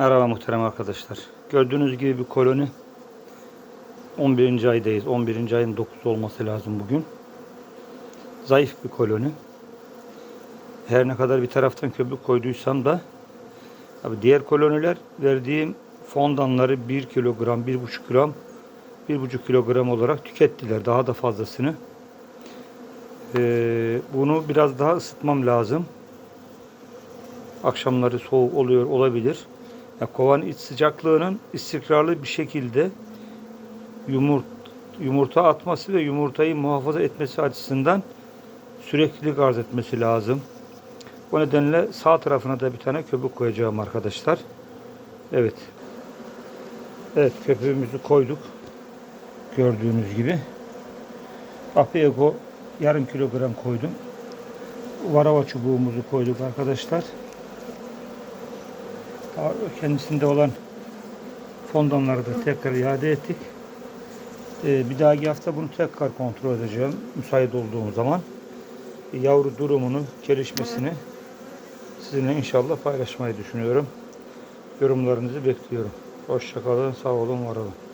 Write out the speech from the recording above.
Merhaba muhterem arkadaşlar. Gördüğünüz gibi bir koloni 11. aydayız. 11. ayın 9 olması lazım bugün. Zayıf bir koloni. Her ne kadar bir taraftan köpük koyduysam da abi diğer koloniler verdiğim fondanları 1 kilogram, 1,5 gram, 1,5 kilogram olarak tükettiler. Daha da fazlasını. Ee, bunu biraz daha ısıtmam lazım. Akşamları soğuk oluyor olabilir. Ya kovan iç sıcaklığının istikrarlı bir şekilde yumurt, yumurta atması ve yumurtayı muhafaza etmesi açısından süreklilik arz etmesi lazım. Bu nedenle sağ tarafına da bir tane köpük koyacağım arkadaşlar. Evet. Evet köpüğümüzü koyduk. Gördüğünüz gibi. Apego yarım kilogram koydum. Varava çubuğumuzu koyduk arkadaşlar kendisinde olan fondanları da tekrar iade ettik. Ee, bir dahaki hafta bunu tekrar kontrol edeceğim müsait olduğum zaman. Yavru durumunu, gelişmesini sizinle inşallah paylaşmayı düşünüyorum. Yorumlarınızı bekliyorum. Hoşçakalın, sağ olun, var olun.